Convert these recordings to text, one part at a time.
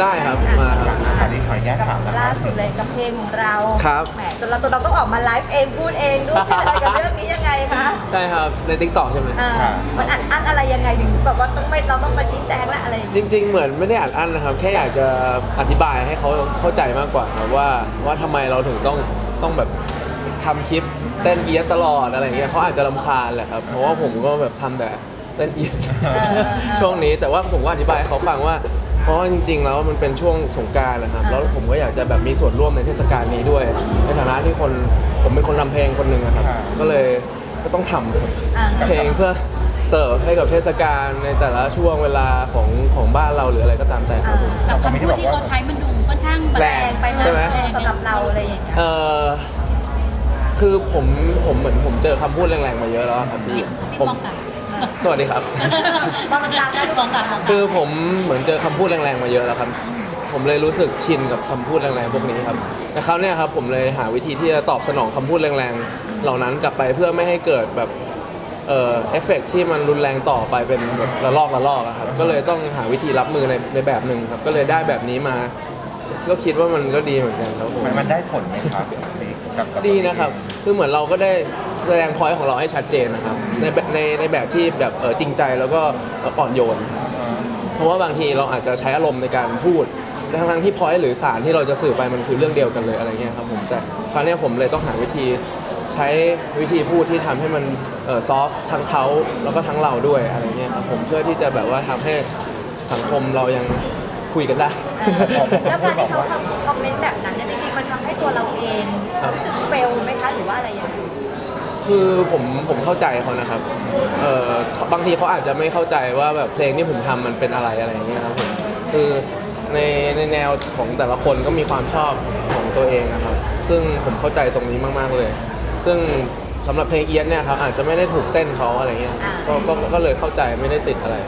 ได้ครับมาครับ อันนี้ขออนุญาตถามนะคล่ารับสุดเลยกับเพลงของเราครับ แหมจนเราตัวเราต้องออกมาไลฟ์เองพูดเองด้วยอะไรกับเรื่องนี้ยังไงคะได้ครับในทิกตอกใช่ไหมอ่ามันอัดอั้นอะไรยังไงถึงแบบว่าต้องไม่เราต้องมาชี้แจงและอะไรอย่างจเงี้ยริง ๆ เหมือนไม่ได้อัดอั้นนะครับ แค่อยากจะอธิบายให้เขาเข้าใจมากกว่าครับว่าว่าทำไมเราถึงต้องต้องแบบทำคลิปเต้นเอียดตลอดอะไรอย่างเงี้ยเขาอาจจะรำคาญแหละครับ เพราะว่าผมก็แบบทำแต่เต้นเอียดช่วงนี้แต่ว่าผมก็อธิบายให้เขาฟังว่า เพราะว่าจริงๆแล้วมันเป็นช่วงสงกรารนะครับ แล้วผมก็อยากจะแบบมีส่วนร่วมในเทศกาลนี้ด้วย ในฐานะที่คนผมเป็นคนทำเพลงคนหนึ่งนะครับก็เลยก็ต้องทำครับอ่าเพลงเพื่อเสิร์ฟให้กับเทศกาลในแต่ละช่วงเวลาของของบ้านเราหรืออะไรก็ตามแต่ครับผม กับคำพูดที่เขาใช้มันดูค่อนข้างบบแร แรงไปไหมใช่ไหมสำหรับเราอะไรอย่างเงี้ยเออคือผมผมเหมือนผมเจอคำพูดแรงๆมาเยอะแล้วครับพี่พี่ผมป้องกัน สวัสดีครับมองตามนะป้องกันป้องกันคือผมเหมือนเจอคำพูดแรงๆมาเยอะแล้วครับ ผมเลยรู้สึกชินกับคำพูดแรงๆพวกนี้ครับแต่คราวเนี้ยครับผมเลยหาวิธีที่จะตอบสนองคำพูดแรงๆ เหล่านั้นกลับไปเพื่อไม่ให้เกิดแบบเอ่อเอฟเฟกต์ที่มันรุนแรงต่อไปเป็นแบบระลอกระลอกอะครับ ก็เลยต้องหาวิธีรับมือในในแบบหนึ่งครับ ก็เลยได้แบบนี้มา ก็คิดว่ามันก็ดีเหมือนกันครับผม มันมันได้ผลไหมครับกับกับดีนะครับ คือเหมือนเราก็ได้ แสดงพอยต์ของเราให้ชัดเจนนะครับในแบบในในแบบที่แบบเออจริงใจแล้วก็เอ่ออ่อนโยนเออเพราะว่าบางทีเราอาจจะใช้อารมณ์ในการพูดแต่ทั้งๆที่พอยต์หรือสารที่เราจะสื่อไปมันคือเรื่องเดียวกันเลยอะไรเงี้ยครับผมแต่คราวเนี้ยผมเลยต้องหาวิธีใช้วิธีพูดที่ทำให้มันเออซอฟทั้งเขาแล้วก็ทั้งเราด้วยอะไรเงี้ยครับผมเพื่อที่จะแบบว่าทำให้สังคมเรายังคุยกันได้ แล้วการที่เขาทำคอมเมนต์แบบนั้นเนี่ยจริงๆมันทำให้ตัวเราเองครับรู้สึกเฟลไหมคะหรือว่าอะไรอย่างเงี้ย คือผมผมเข้าใจเขานะครับเออบางทีเขาอาจจะไม่เข้าใจว่าแบบเพลงที่ผมทำมันเป็นอะไรอะไรอย่างเงี้ยครับผมคือในในแนวของแต่ละคนก็มีความชอบของตัวเองนะครับ ซึ่งผมเข้าใจตรงนี้มากๆเลย ซึ่งสำหรับเพลงเอียนเนี่ยครับอาจจะไม่ได้ถูกเส้นเขาอะไรเงี้ยก็ก็ก็เลยเข้าใจไม่ได้ติดอะไร อ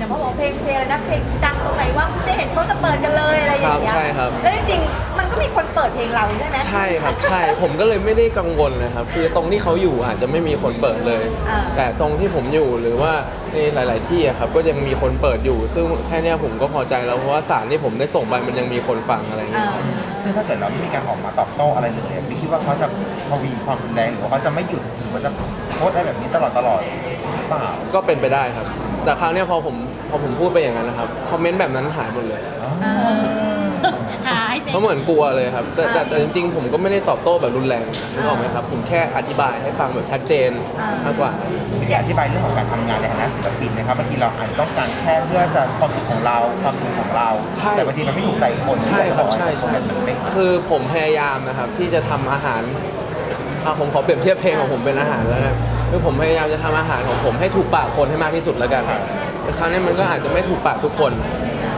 ย่างพอบอกเพลงเพลงอะไรนะเพลงดังตรงไหนว่าได้เห็นเขาจะเปิดกันเลยอะไรอย่างเงี้ยครับใช่ครับ แล้วจริงๆมัน ก็มีคนเปิดเพลงเราใช่ไหมใช่ครับใช่ผมก็เลยไม่ได้กังวลเลยครับคือตรงที่เขาอยู่อาจจะไม่มีคนเปิดเลย อ่า แต่ตรงที่ผมอยู่หรือว่าในหลาย ๆ ที่อะครับก็ยังมีคนเปิดอยู่ ซึ่งแค่เนี้ยผมก็พอใจแล้วเพราะว่าสารที่ผมได้ส่งไปมันยังมีคนฟังอะไรอย่างเงี้อ่ายซึ่งถ้าเกิดเราไม่มีการออกมาตอบโต้อะไรเลยพี่คิดว่าเขาจะทวีความรุนแรงหรือว่าเขาจะไม่หยุดหรือว่าจะโพสต์อะไรแบบนี้ตลอดตลอดหรือเปล่าก็เป็นไปได้ครับ แต่คราวเนี้ยพอผมพอผมพูดไปอย่างนั้นนะครับคอมเมนต์แบบนั้นหายหมดเลยเออหายไป เพราะเหมือนกลัวเลยครับแต่แต่แต่จริงๆ ผมก็ไม่ได้ตอบโต้แบบรุนแรงนึกออกไหมครับผมแค่อธิบายให้ฟังแบบชัดเจนมากกว่าพี่อธิบายเรื่องของการทำงานในฐานะศิลปินนะครับบางทีเราอาจจะต้องการแค่เพื่อจะความสุขของเราความสุขของเรา ใช่แต่บางทีมันไม่ถูกใจคนใช่ครับใช่ใช่ มันไม่คือผมพยายามนะครับที่จะทำอาหารอะผมขอเปรียบเทียบเพลงของผมเป็นอาหารแล้วกันคือผมพยายามจะทำอาหารของผมให้ถูกปากคนให้มากที่สุดแล้วกันแต่ครั้งนี้มันก็อาจจะไม่ถูกปากทุกคน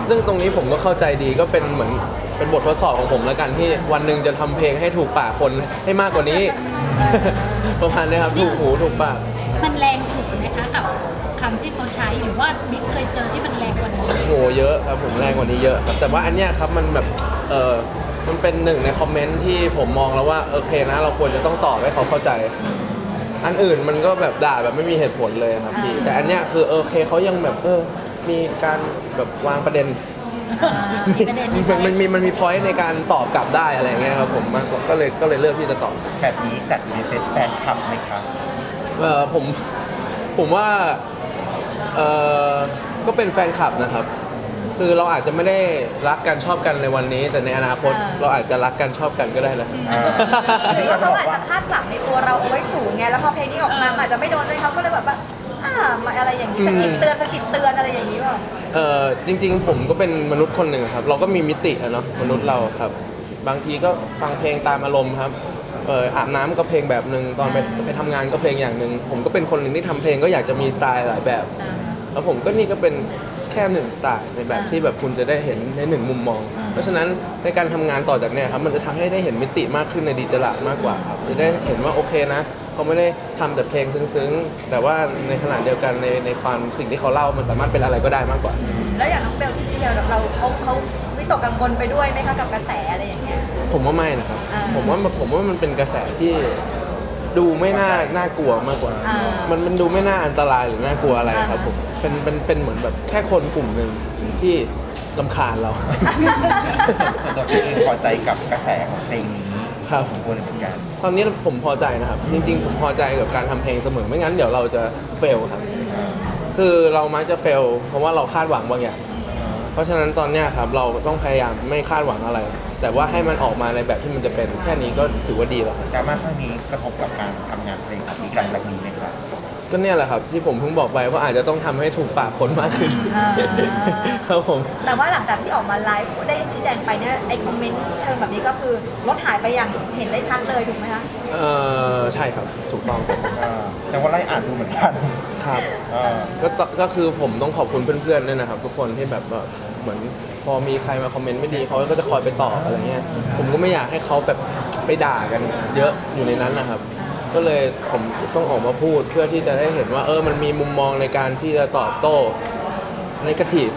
ซึ่งตรงนี้ผมก็เข้าใจดีก็เป็นเหมือนเป็นบททดสอบของผมแล้วกันที่วันหนึ่งจะทำเพลงให้ถูกปากคนให้มากกว่านี้ ประมาณนี้ครับถูกหูถูกปาก มันแรงสุดไหมคะกับคำที่เขาใช้หรือว่าบิ๊กเคยเจอที่มันแรงกว่านี้โหเยอะครับผมแรงกว่านี้เยอะครับแต่ว่าอันเนี้ยครับมันแบบเออมันเป็นหนึ่งในคอมเมนต์ที่ผมมองแล้วว่าโอเคนะเราควรจะต้องตอบให้เขาเข้าใจ อันอื่นมันก็แบบด่าแบบไม่มีเหตุผลเลยครับพี่แต่อันเนี้ยคือโอเคเขายังแบบเออ มีการแบบวางประเด็นมีประเด็นที่มันมันมีมันมีพอยต์ในการตอบกลับได้อะไรอย่างเงี้ยครับผมมันก็เลยก็เลยเลือกที่จะตอบ แบบนี้จัดรีเซ็ตแฟนคลับไหมครับ เออผมผมว่าเออก็เป็นแฟนคลับนะครับ คือเราอาจจะไม่ได้รักกันชอบกันในวันนี้ แต่ในอนาคตอ่า เราอาจจะรักกันชอบกันก็ได้นะอ่า หรือว่าเขาอาจจะคาดหวังในตัวเราเอาไว้สูงไง แล้วพอเพลงนี้ออกมามันอาจจะไม่โดนเลยเขาก็เลยแบบว่า อ่ามาอะไรอย่างนี้สะกิดเตือนสะกิดเตือนอะไรอย่างนี้เปล่าเออจริง ๆ ผมก็เป็นมนุษย์คนหนึ่งครับ เราก็มีมิติอะเนาะมนุษย์เราครับ บางทีก็ฟังเพลงตามอารมณ์ครับเอออาบน้ำก็เพลงแบบหนึ่งตอนไปไปทำงานก็เพลงอย่างหนึ่งผมก็เป็นคนหนึ่งที่ทำเพลงก็อยากจะมีสไตล์หลายแบบ แล้วผมก็นี่ก็เป็นแค่หนึ่งสไตล์ในแบบที่แบบคุณจะได้เห็นในหนึ่งมุมมอง เพราะฉะนั้นในการทำงานต่อจากเนี้ยครับมันจะทำให้ได้เห็นมิติมากขึ้นในดีจลาดมากกว่าครับจะได้เห็นว่าโอเคนะ เขาไม่ได้ทำแต่เพลงซึ้งๆ แต่ว่าในขณะเดียวกันในในความสิ่งที่เขาเล่ามันสามารถเป็นอะไรก็ได้มากกว่า แล้วอย่างน้องเบลที่ที่เราเราเขาเขาวิตกกังวลไปด้วยไหมคะกับกระแสอะไรอย่างเงี้ย ผมว่าไม่นะครับ อ่าผมว่าผมว่ามันเป็นกระแสที่ดูไม่น่าน่ากลัวมากกว่า อ่ามัมันมันดูไม่น่าอันตรายหรือน่ากลัวอะไรครับผมเป็นเป็นเป็นเหมือนแบบแค่คนกลุ่มหนึ่งที่ลำคาญเรา ส่วนส่วนตัวพี่เองพอใจกับกระแสของเพลงนี้ ครับสมควรเลยเหมือนกันตอนนี้ผมพอใจนะครับ จริง ๆ ผมพอใจกับการทำเพลงเสมอไม่งั้นเดี๋ยวเราจะเฟลครับคือเรามักจะเฟลเพราะว่าเราคาดหวังบางอย่าง เพราะฉะนั้นตอนเนี้ยครับเราต้องพยายามไม่คาดหวังอะไร แต่ว่าให้มันออกมาในแบบที่มันจะเป็นแค่นี้ก็ถือว่าดีแล้วครับดราม่าครั้งนี้กระทบกับการทำงานเพลงของพี่หลังจากนี้ไหมครับก็เนี่ยแหละครับ ที่ผมเพิ่งบอกไปว่าอาจจะต้องทำให้ถูกปากคนมากขึ้นอ่า ครับผม แต่ว่าหลังจากที่ออกมาไลฟ์ได้ชี้แจงไปเนี่ยไอคอมเมนต์เชิงแบบนี้ก็คือลดหายไปอย่างเห็นได้ชัดเลยถูกไหมคะเออใช่ครับถูกต้องอ่าแต่ว่าไล่อ่านดูเหมือนกันครับอ่าก็ตก็คือผมต้องขอบคุณเพื่อนๆด้วยนะครับ ทุกคนที่แบบว่า เหมือนพอมีใครมาคอมเมนต์ไม่ดีเขาก็จะคอยไปตอบอะไรเงี้ยผมก็ไม่อยากให้เขาแบบไปด่ากัน เยอะอยู่ในนั้นนะครับ ก็เลยผมต้องออกมาพูดเพื่อที่จะได้เห็นว่า เออมันมีมุมมองในการที่จะตอบโต้ในกาทีฟ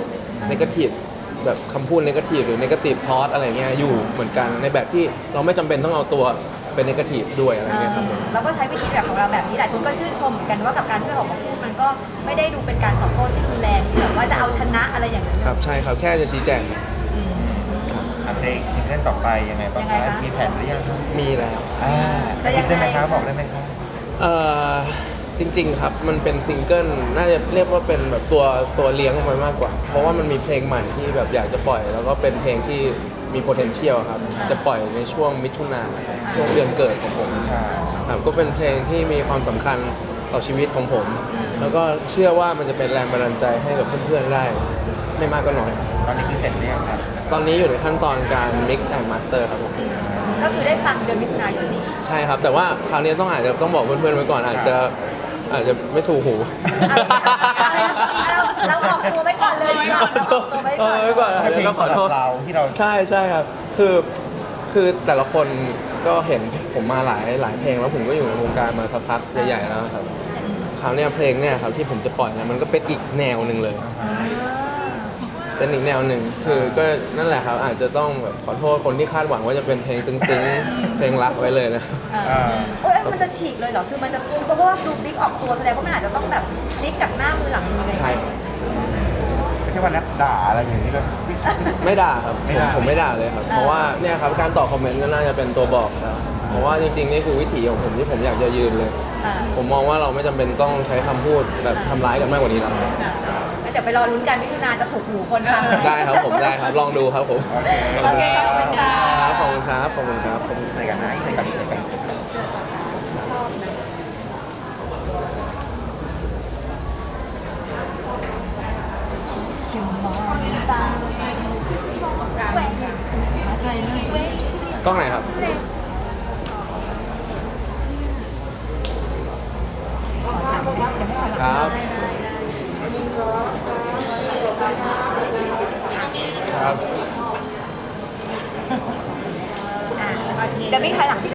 ในกาทีฟแบบคำพูดในกาทีฟหรือในกาทีฟทอสอะไรเงี้ยอยู่เหมือนกันในแบบที่เราไม่จำเป็นต้องเอาตัวเป็นในกาทีฟด้วยอะไรเงี้ยครับผมเราก็ใช้วิธีแบบของเราแบบนี้หลายคนก็ชื่นชมเหมือนกันว่ากับการที่เราออกมาพูดมันก็ไม่ได้ดูเป็นการตอบโต้ที่ แรงที่แบบว่าจะเอาชนะอะไรอย่างนั้นครับใช่ครับแค่จะชี้แจงอะเพลงซิงเกิลต่อไปยังไงบ้างยังไงคะคะ มีแผนหรือยังครับมีแล้ว อ่าจะยังไงได้ไหมครับบอกได้ไหมครับเอ่อจริงๆครับมันเป็นซิงเกิลน่าจะเรียกว่าเป็นแบบตัวตัวเลี้ยงออกมามากกว่า เพราะว่ามันมีเพลงใหม่ที่แบบอยากจะปล่อย แล้วก็เป็นเพลงที่มี potential ครับ จะปล่อยในช่วงมิถุนาช่วงเดือนเกิดของผมค่ะครับก็เป็นเพลงที่มีความสำคัญต่อชีวิตของผม แล้วก็เชื่อว่ามันจะเป็นแรงบันดาลใจให้กับเพื่อนๆได้ ไม่มากก็น้อย ตอนนี้คือเสร็จหรือยังครับตอนนี้อยู่ในขั้นตอนการ mix and master ครับผมก็คือได้ฟังเดือนมิถุนายนนี้ใช่ครับ แต่ว่าคราวนี้ต้องอาจจะต้องบอกเพื่อนๆไว้ก่อนอาจจะอาจจะไม่ถูกหู เราเราออกตัวไว้ก่อนเลยเราออกตัวไว้เอก่อนอไว้ก่อนแค่เพลงแล้วก็ขอโทษสำหรับเราที่เราใช่ใช่ครับ คือคือแต่ละคนก็เห็นผมมาหลายหลายเพลงแล้วผมก็อยู่ในวงการมาสักพักใหญ่ๆแล้วครับ คราวเนี้ยเพลงเนี่ยครับที่ผมจะปล่อยเนี่ยมันก็เป็นอีกแนวหนึ่งเลย เป็นอีกแนวหนึ่งคือก็นั่นแหละครับอาจจะต้องแบบขอโทษคนที่คาดหวังว่าจะเป็นเพลงซึ้งๆเพลงรักไว้เลยนะครับ อ่า โอ้ยมันจะฉีกเลยเหรอ คือมันจะเพราะว่าดูบิ๊กออกตัวแสดงว่ามันอาจจะต้องแบบพลิกจากหน้ามือหลังมือเลยใช่ไม่ใช่ว่าแรปด่าอะไรอย่างนี้แบบไม่ด่าครับไม่ผมด่า ผมไม่ด่าเลยครับ เพราะว่าเนี่ยครับการตอบคอมเมนต์ก็น่าจะเป็นตัวบอกครับ เพราะว่าจริงๆนี่คือวิถีของผมที่ผมอยากจะยืนเลยอ่าผมมองว่าเราไม่จำเป็นต้องใช้คำพูดแบบทำร้ายกันมากกว่านี้แล้วงั้นเดี๋ยวไปรอลุ้นกันมิถุนาจะถูกหูคนฟังหมได้ครับผมได้ครับลองดูครับผมโอเคโอเคขอบคุณค่ะครับขอบคุณครับขอบคุณครับใส่กันนะใส่กันใส่กันชอบนะคิวมองตาแหวนกล้องไหนครับค